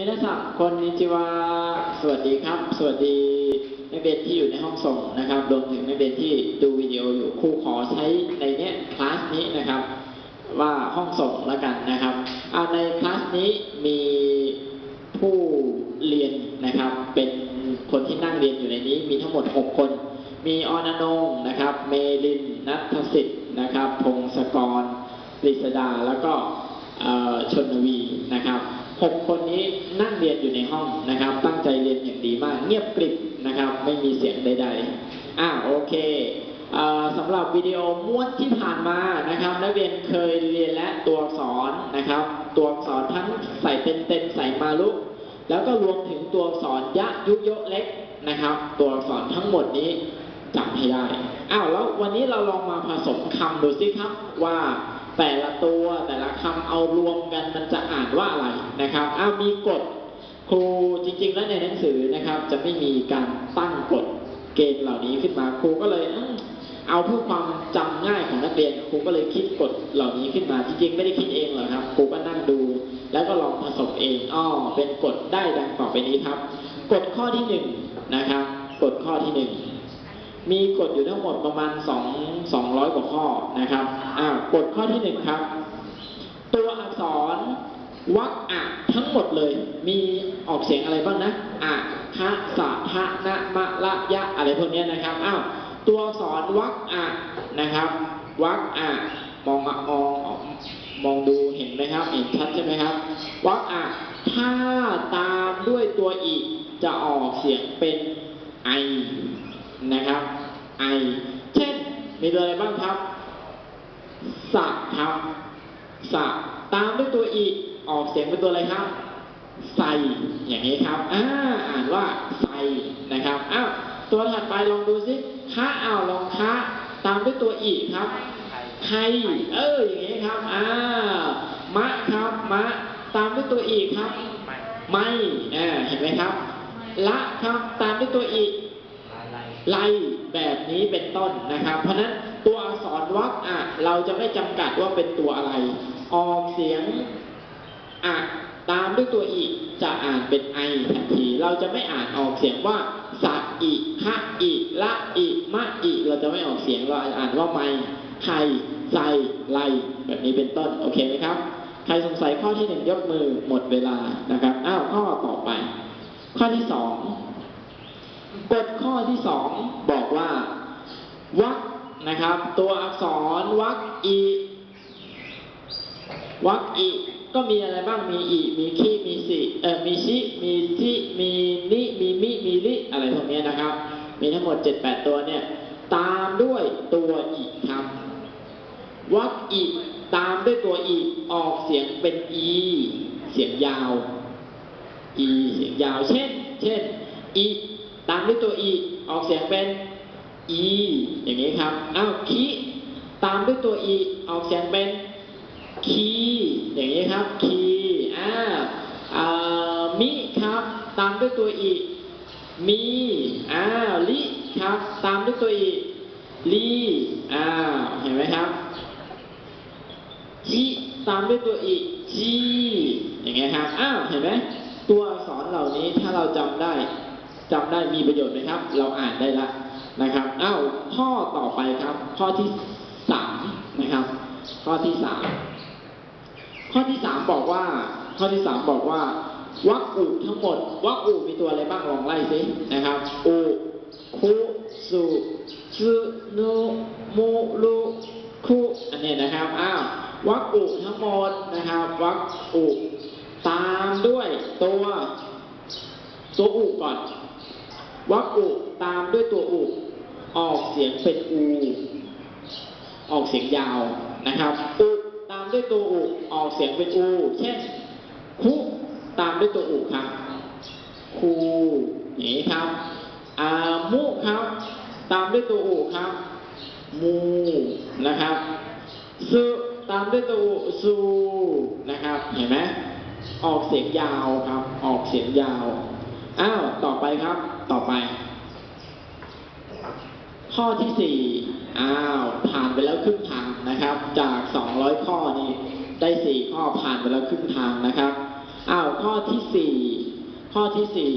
มินาซังคนนิจิวาสวัสดีครับ สวัสดีนักเรียนที่อยู่ในห้องส่งนะครับรวมถึงนักเรียนที่ดูวิดีโออยู่ครูขอใช้ในเนี้ยคลาสนี้นะครับ ว่าห้องส่งแล้วกันนะครับอ่าในคลาสนี้มีผู้เรียนนะครับ เป็นคนที่นั่งเรียนอยู่ในนี้ มีทั้งหมด 6 คน มีออนอนงนะครับ เมลินนัทสิทธิ์นะครับพงศกรกฤษดาแล้วก็ชนวีนะครับ หกคนนี้นั่งเรียนอยู่ในห้องนะครับ ตั้งใจเรียนอย่างดีมาก เงียบกริบนะครับ ไม่มีเสียงใดๆอ่าโอเคสำหรับวิดีโอม้วนที่ผ่านมานะครับ นักเรียนเคยเรียนและตัวอักษรนะครับ ตัวอักษรทั้งใส่เต็มเต็มใส่มาลุก แล้วก็รวมถึงตัวอักษรยะยุโยเล็กนะครับ ตัวอักษรทั้งหมดนี้จำให้ได้อ้าวแล้ววันนี้เราลองมาผสมคำดูสิครับว่า แต่ละตัวแต่ละคำเอารวมกันมันจะอ่านว่าอะไรนะครับอ้าวมีกฎครูจริง ๆ แล้วในหนังสือนะครับ จะไม่มีการตั้งกฎเกณฑ์เหล่านี้ขึ้นมาครูก็เลยเอาเพื่อความจำง่ายของนักเรียนครูก็เลยคิดกฎเหล่านี้ขึ้นมาจริงๆไม่ได้คิดเองหรอกครับครูก็นั่งดู แล้วก็ลองผสมเองอ้อเป็นกฎได้ดังต่อไปนี้ครับกฎข้อที่หนึ่งนะครับกฎข้อที่หนึ่ง มีกฎอยู่ทั้งหมดประมาณ2 200 กว่าข้อนะครับอ่ากฎข้อที่หนึ่งครับ ตัวอักษรวรรคอะทั้งหมดเลย มีออกเสียงอะไรบ้างนะอะคะสะทะนะมะละยะอะไรพวกนี้นะครับอ้าวตัวอักษรวรรคอะนะครับวรรคอะมองอะมองออกมองดูเห็นไหมครับ เห็นชัดใช่ไหมครับวรรคอะถ้าตามด้วยตัวอีกจะออกเสียงเป็นไอ นะครับ ไอ เช่น มีตัวอะไรบ้างครับสะครับสะตามด้วยตัวอีออกเสียงเป็นตัวอะไรครับใส่อย่างนี้ครับ อ่า อ่านว่าใส่นะครับ อ้าว ตัวถัดไปลองดูสิคะอ้าวลองคะตามด้วยตัวอีครับใครเออ อย่างนี้ครับ อ่า มะครับ มะ ตามด้วยตัวอีครับ ไม่อ่าเห็นไหมครับ ละครับ ตามด้วยตัวอี ไล่แบบนี้เป็นต้นนะครับ เพราะนั้นตัวอักษรวรรคอะเราจะไม่จำกัดว่าเป็นตัวอะไร ออกเสียงอะตามด้วยตัวอีจะอ่านเป็นไอทันที เราจะไม่อ่านออกเสียงว่าสะอิคะอิละอิมะอิเราจะไม่ออกเสียงเราอ่านว่าไม่ใครใส่ไลแบบนี้เป็นต้นโอเคไหมครับ ใครสงสัยข้อที่หนึ่งยกมือหมดเวลานะครับอ้าวข้อต่อไป ข้อที่สอง กฎข้อที่สองบอกว่าวรรคนะครับ ตัวอักษรวรรคอีวรรคอีก็มีอะไรบ้างมีอีมีคีมีสิเออมีชิมีจิมีนิมีมิมีลิอะไรพวกนี้นะครับ มีทั้งหมด 7-8 ตัวเนี่ย ตามด้วยตัวอีครับวรรคอีตามด้วยตัวอีออกเสียงเป็นอีเสียงยาวอีเสียงยาวเช่น เช่นอี ตามด้วยตัวอีออกเสียงเป็นอีอย่างนี้ครับอ้าวคีตามด้วยตัวอีออกเสียงเป็นคีอย่างนี้ครับคีอ่าอ่ามิครับตามด้วยตัวอีมีอ้าวลิครับตามด้วยตัวอีลีอ้าวเห็นไหมครับจีตามด้วยตัวอีจีอย่างเงี้ยครับอ้าวเห็นไหมตัวอักษรเหล่านี้ถ้าเราจำได้ จำได้มีประโยชน์ไหมครับ เราอ่านได้ละนะครับอ้าวข้อต่อไปครับ ข้อที่สามนะครับ ข้อที่สามข้อที่สามบอกว่า ข้อที่สามบอกว่าวักอุทั้งหมดวักอุมีตัวอะไรบ้างลองไล่สินะครับอุคุสุซึนุมุลุคุอันนี้นะครับอ้าววักอุทั้งหมดนะครับวักอุตามด้วยตัว ตัวอุก่อน วักอุตามด้วยตัวอุ ออกเสียงเป็นอู ออกเสียงยาวนะครับ อุตามด้วยตัวอุออกเสียงเป็นอู เช่นคุตามด้วยตัวอุครับคูอย่างนี้ครับอามุครับ ตามด้วยตัวอุครับมูนะครับสุตามด้วยตัวอุซูนะครับ เห็นไหมออกเสียงยาวครับ ออกเสียงยาว อ้าวต่อไปครับ ต่อไป ข้อที่สี่อ้าวผ่านไปแล้วครึ่งทางนะครับ จาก200ข้อนี่ได้4ข้อผ่านไปแล้วครึ่งทางนะครับอ้าวข้อที่สี่ข้อที่สี่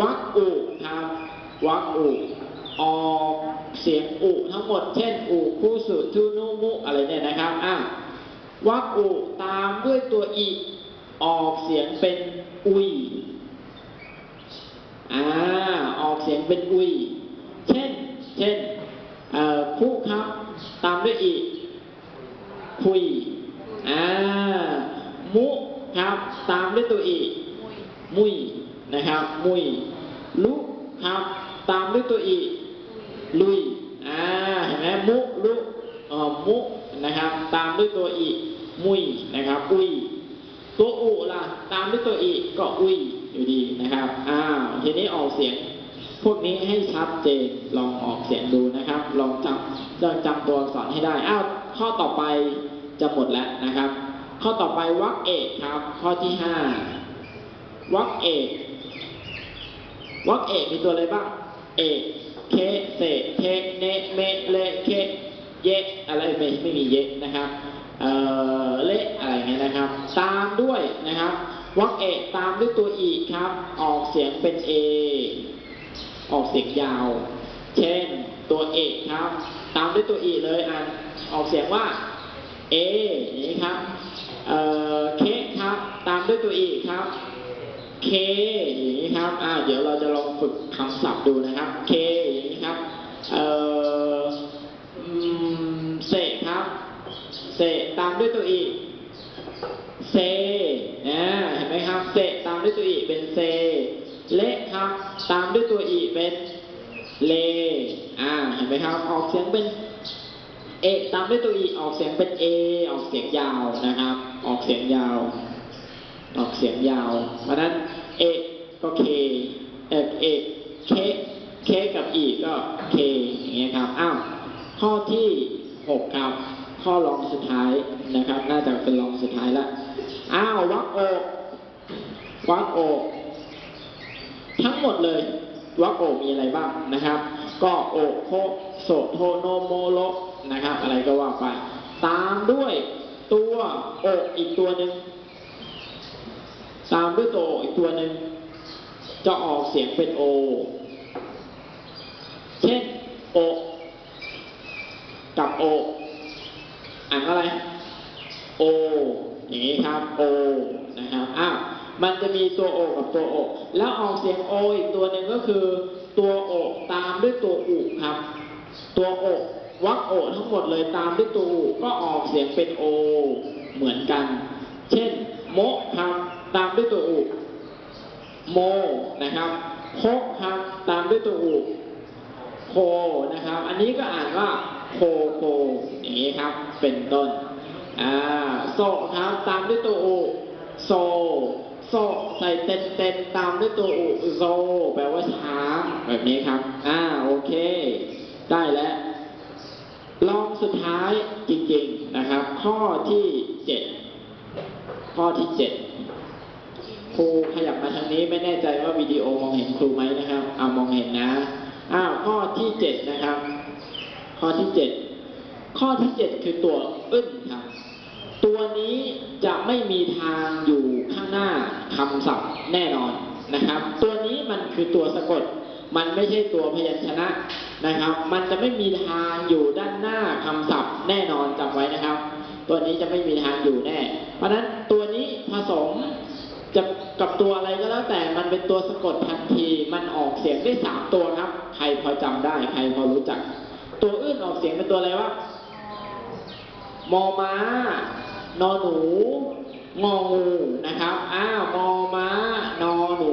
วักอุครับวักอุออกเสียงอุทั้งหมดเช่นอุคุสุทุนุมุอะไรเนี่ยนะครับอะวักอุตามด้วยตัวอีออกเสียงเป็นอุย อ่าออกเสียงเป็นอุย เช่น เช่นเอ่อคุครับตามด้วยอีคุยอ่ามุครับตามด้วยตัวอีมุยนะครับ มุยลุครับตามด้วยตัวอีลุยอ่าเห็นไหมมุลุเอ่อมุนะครับ ตามด้วยตัวอีมุยนะครับ อุยตัวอุล่ะ ตามด้วยตัวอีก็อุย อยู่ดีนะครับ อ้าว ทีนี้ออกเสียง พวกนี้ให้ชัดเจน ลองออกเสียงดูนะครับ ลองจำลองจำตัวอักษรให้ได้ อ้าว ข้อต่อไปจะหมดแล้วนะครับ ข้อต่อไปวรรคเอกครับ ข้อที่ห้าวรรคเอกวรรคเอกมีตัวอะไรบ้าง เอกเคเสเทเนเมเลเคเยะอะไรไม่ไม่มีเยะนะครับ เอ่อ เละอะไรเงี้ยนะครับ ตามด้วยนะครับ วรรคเอกตามด้วยตัวอีครับ ออกเสียงเป็นเอออกเสียงยาว เช่น ตัวเอกครับ ตามด้วยตัวอีเลยอ่านออกเสียงว่าเออย่างนี้ครับ เอ่อ เคครับ ตามด้วยตัวอีครับเคอย่างนี้ครับ อ่า เดี๋ยวเราจะลองฝึกคำศัพท์ดูนะครับเคอย่างนี้ครับ เอ่อเสครับ เสตามด้วยตัวอีเซนะ นไหมครับเซตามด้วยตัวอีเป็นเซ เละครับ ตามด้วยตัวอีเป็นเล อ่า เห็นไหมครับ ออกเสียงเป็นเอตามด้วยตัวอีออกเสียงเป็นเอ ออกเสียงยาวนะครับ ออกเสียงยาว ออกเสียงยาว เพราะนั้นเอก็เคเอเอเคเคกับอีก็เคอย่างเงี้ยครับ อ้าว ข้อที่หกครับ ข้อรองสุดท้ายนะครับ น่าจะเป็นรองสุดท้ายละ อ้าววักอก วักโอกทั้งหมดเลยวักโอกมีอะไรบ้างนะครับ ก็โอกโคโสโทโนโมโลนะครับ อะไรก็ว่าไป ตามด้วยตัวโอกอีกตัวหนึ่งตามด้วยตัวโอกอีกตัวหนึ่งจะออกเสียงเป็นโอ เช่นโอกกับโออ่านอะไร โออย่างนี้ครับ โอ นะครับ อ้าว มันจะมีตัวโอกับตัวโอแล้วออกเสียงโออีกตัวหนึ่งก็คือ ตัวโอตามด้วยตัวอุครับ ตัวโอวักโอทั้งหมดเลยตามด้วยตัวอุก็ออกเสียงเป็นโอ เหมือนกัน เช่น โมครับตามด้วยตัวอุโมนะครับโคครับตามด้วยตัวอุโคนะครับ อันนี้ก็อ่านว่าโคโคอย่างนี้ครับ เป็นต้นอ่าโซครับตามด้วยตัวอุโซ โซใส่เต็มเต็มๆตามด้วยตัวอุโซ แปลว่าช้างแบบนี้ครับ อ่าโอเค ได้แล้วลองสุดท้ายจริงๆนะครับ ข้อที่เจ็ดข้อที่เจ็ดครูขยับมาทางนี้ไม่แน่ใจว่าวิดีโอมองเห็นครูไหมนะครับเอามองเห็นนะอ้าวข้อที่เจ็ดนะครับ ข้อที่เจ็ดข้อที่เจ็ดคือตัวอึ้นครับ ตัวนี้จะไม่มีทางอยู่ข้างหน้าคำศัพท์แน่นอนนะครับ ตัวนี้มันคือตัวสะกด มันไม่ใช่ตัวพยัญชนะนะครับ มันจะไม่มีทางอยู่ด้านหน้าคำศัพท์แน่นอนจำไว้นะครับ ตัวนี้จะไม่มีทางอยู่แน่ เพราะฉะนั้นตัวนี้ผสมจะกับตัวอะไรก็แล้วแต่มันเป็นตัวสะกดทันที มันออกเสียงได้สามตัวครับ ใครพอจำได้ ใครพอรู้จัก ตัวอื่นออกเสียงเป็นตัวอะไรวะมอม้า นอหนู งองูนะครับ อ้าวมอม้านอหนู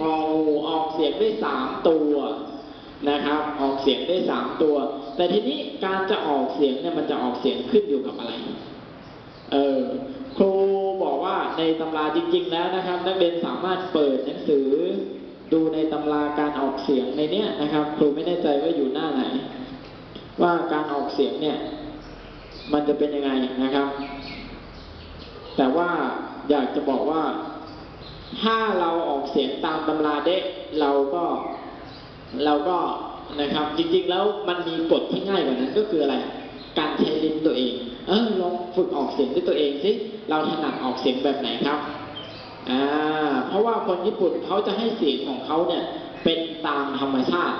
งองูออกเสียงได้สามตัวนะครับ ออกเสียงได้สามตัว แต่ทีนี้การจะออกเสียงเนี่ยมันจะออกเสียงขึ้นอยู่กับอะไร เออครูบอกว่าในตำราจริง ๆ แล้วนะครับ นักเรียนสามารถเปิดหนังสือ ดูในตำราการออกเสียงในเนี้ยนะครับ ครูไม่แน่ใจว่าอยู่หน้าไหน ว่าการออกเสียงเนี่ย มันจะเป็นยังไงนะครับ แต่ว่าอยากจะบอกว่า ถ้าเราออกเสียงตามตำราเด็กเราก็เราก็นะครับ จริงๆแล้วมันมีกฎที่ง่ายกว่านั้นก็คืออะไร การใช้ลิ้นตัวเอง เออลองฝึกออกเสียงด้วยตัวเองสิเราถนัดออกเสียงแบบไหนครับอ่าราะว่าคนญี่ปุ่นเขาจะให้เสียงของเขาเนี่ยเป็นตามธรรมชาติ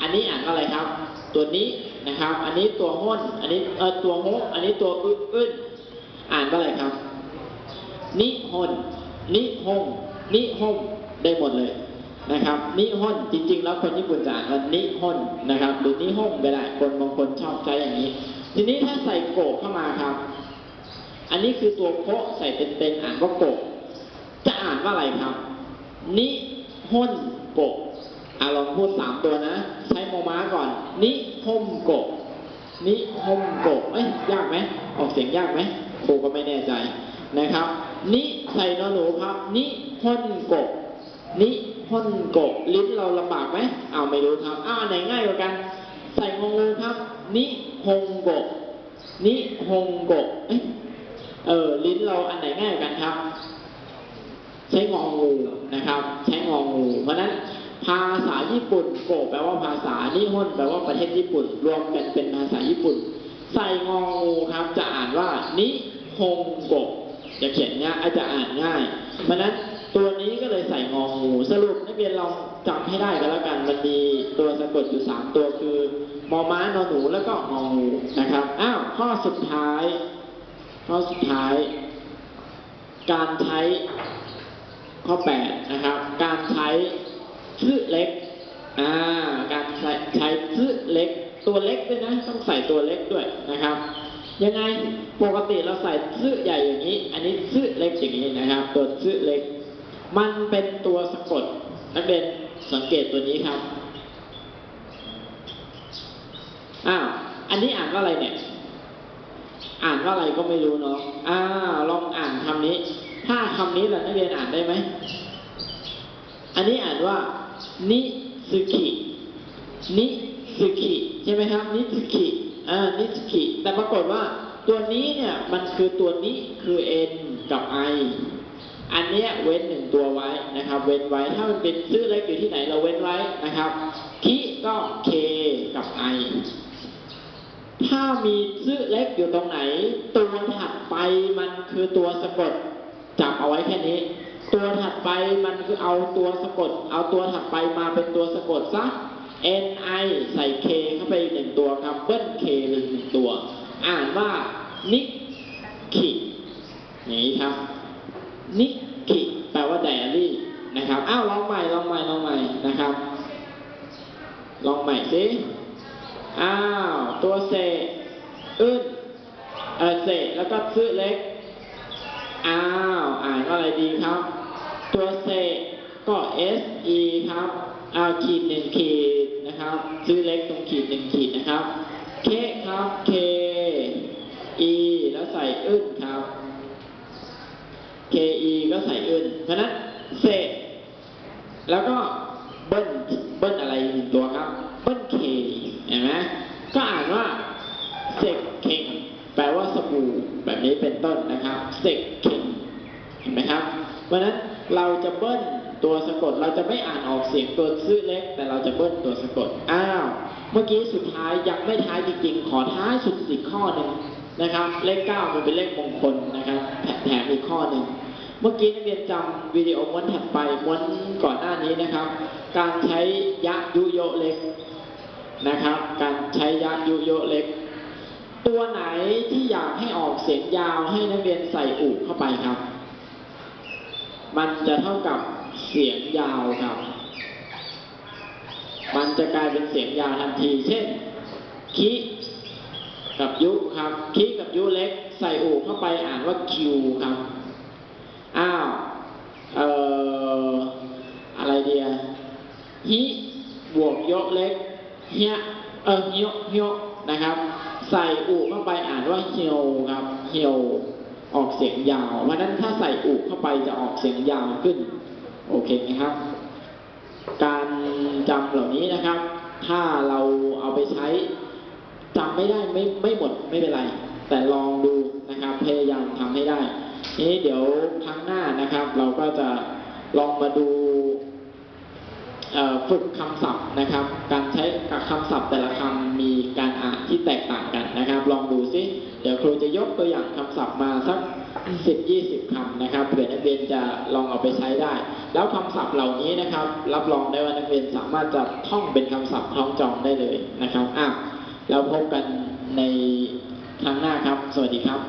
อันนี้อ่านว่าอะไรครับ ตัวนี้นะครับ อันนี้ตัวห้น อันนี้เออตัวโฮอันนี้ตัวอึอึ้นอ่านว่าอะไรครับ นิฮนนิฮงนิฮงได้หมดเลยนะครับนิฮนจริง ๆ แล้วคนญี่ปุ่นจะอ่านว่านิฮนนะครับหรือนิฮงก็ได้คนบางคนชอบใช้อย่างนี้ ทีนี้ถ้าใส่โกะเข้ามาครับ อันนี้คือตัวโคะใส่เป็นๆอ่านว่าโกะจะอ่านว่าอะไรครับ นิฮนโกะอะลองพูดสามตัวนะ ใช้โมม้าก่อน นิฮมโกะนิฮมโกะเอ้ยยากไหมออกเสียงยากไหมครูก็ไม่แน่ใจนะครับ นิใส่นอหนูครับ นิฮนโกะนิฮนโกะลิ้นเราลำบากไหมอ้าวไม่รู้ครับ อ้าวไหนง่ายกว่ากัน ใส่งองูครับ นิฮงโกะนิฮงโกะเอ้ยเออ ลิ้นเราอันไหนง่ายกว่ากันครับ ใช้งองูนะครับ ใช้งองู เพราะนั้นภาษาญี่ปุ่นโกะแปลว่าภาษานิฮนแปลว่าประเทศญี่ปุ่น รวมกันเป็นภาษาญี่ปุ่น ใส่งองูครับ จะอ่านว่า นิฮงโกะ จะเขียนง่ายอาจจะอ่านง่าย เพราะนั้นตัวนี้ก็เลยใส่งองูสรุปนักเรียนลองจำให้ได้กันแล้วกัน มันมีตัวสะกดอยู่สามตัวคือมอม้านอหนูแล้วก็งองูนะครับ อ้าวข้อสุดท้าย ข้อสุดท้าย การใช้ข้อ8นะครับ การใช้ชื่อเล็กอ่าการใช้ใช้ชื่อเล็กตัวเล็กด้วยนะ ต้องใส่ตัวเล็กด้วยนะครับ ยังไงปกติเราใส่ชื่อใหญ่อย่างนี้ อันนี้ชื่อเล็กอย่างนี้นะครับ ตัวชื่อเล็ก มันเป็นตัวสะกดนักเรียนสังเกตตัวนี้ครับอ้าวอันนี้อ่านว่าอะไรเนี่ย อ่านว่าอะไรก็ไม่รู้เนาะอ้าวลองอ่านคำนี้ ถ้าคำนี้แหละนักเรียนอ่านได้ไหมอันนี้อ่านว่านิสุกินิสุกิใช่ไหมครับนิสุกิ อ่านิสกิ แต่ปรากฏว่าตัวนี้เนี่ยมันคือตัวนี้คือ n กับ i อันเนี้ยเว้นหนึ่งตัวไว้นะครับ เว้นไว้ถ้ามันเป็นชื่อเล็กอยู่ที่ไหนเราเว้นไว้นะครับคิก็ k กับ i ถ้ามีชื่อเล็กอยู่ตรงไหน ตัวถัดไปมันคือตัวสะกดจับเอาไว้แค่นี้ ตัวถัดไปมันคือเอาตัวสะกด เอาตัวถัดไปมาเป็นตัวสะกดซะ n i ใส่ k เข้าไปหนึ่งตัวครับ เบิ้ล k หนึ่งตัว อ่านว่านิคิอย่างนี้ครับ นิคิแปลว่าไดอารี่นะครับ อ้าวลองใหม่ลองใหม่ลองใหม่นะครับ ลองใหม่สิ อ้าว ตัวเศษอึ้นเออเศษแล้วก็ซื้อเล็ก อ้าว อ่านว่าอะไรดีครับ ตัวเศษก็ S E ครับ อ้าวขีดหนึ่งขีด นะครับซื้อเล็กตรงขีดหนึ่งขีดนะครับ เคครับ K E แล้วใส่อึ้นครับ K E ก็ใส่อึ้นเพราะนั้นเศษแล้วก็เบิ้ลเบิ้ลอะไรหนึ่งตัวครับ เบิ้ลเคเห็นไหมก็อ่านว่าเซกเคงแปลว่าสบู่แบบนี้เป็นต้นนะครับเซกเคงเห็นไหมครับ เพราะฉะนั้นเราจะเบิ้ล ตัวสะกดเราจะไม่อ่านออกเสียงตัวซื่อเล็ก แต่เราจะเบิ้ลตัวสะกด อ้าว เมื่อกี้สุดท้ายยังไม่ท้ายจริงๆ ขอท้ายสุดอีกข้อหนึ่งนะครับ เลขเก้ามันเป็นเลขมงคลนะครับแถแถมอีกข้อหนึ่ง เมื่อกี้นักเรียนจำวิดีโอม้วนถัดไปม้วนก่อนหน้านี้นะครับ การใช้ยะยุโยเล็กนะครับ การใช้ยะยุโยเล็ก ตัวไหนที่อยากให้ออกเสียงยาวให้นักเรียนใส่อุเข้าไปครับ มันจะเท่ากับ เสียงยาวครับ มันจะกลายเป็นเสียงยาวทันที เช่น คิกับยุครับ คิกับยุเล็ก ใส่อูเข้าไปอ่านว่าคิวครับ อ้าว เอ่อ อะไรเดียฮิบวกยกเล็กเฮียเออเฮียเฮียนะครับ ใส่อุเข้าไปอ่านว่าเฮียวครับ เฮียวออกเสียงยาวเพราะฉะนั้นถ้าใส่อุเข้าไปจะออกเสียงยาวขึ้น โอเคไหมครับ การจำเหล่านี้นะครับ ถ้าเราเอาไปใช้จำไม่ได้ไม่ไม่หมดไม่เป็นไร แต่ลองดูนะครับ พยายามทำให้ได้นี้เดี๋ยวครั้งหน้านะครับ เราก็จะลองมาดูฝึกคำศัพท์นะครับ การใช้กับคำศัพท์แต่ละคำมี การอ่านที่แตกต่างกันนะครับ ลองดูซิเดี๋ยวครูจะยกตัวอย่างคำศัพท์มาสัก10 20คำนะครับเผื่อนักเรียนจะลองเอาไปใช้ได้ แล้วคำศัพท์เหล่านี้นะครับ รับรองได้ว่านักเรียนสามารถจะท่องเป็นคำศัพท์คล้องจองได้เลยนะครับอะแล้วพบกันในครั้งหน้าครับ สวัสดีครับ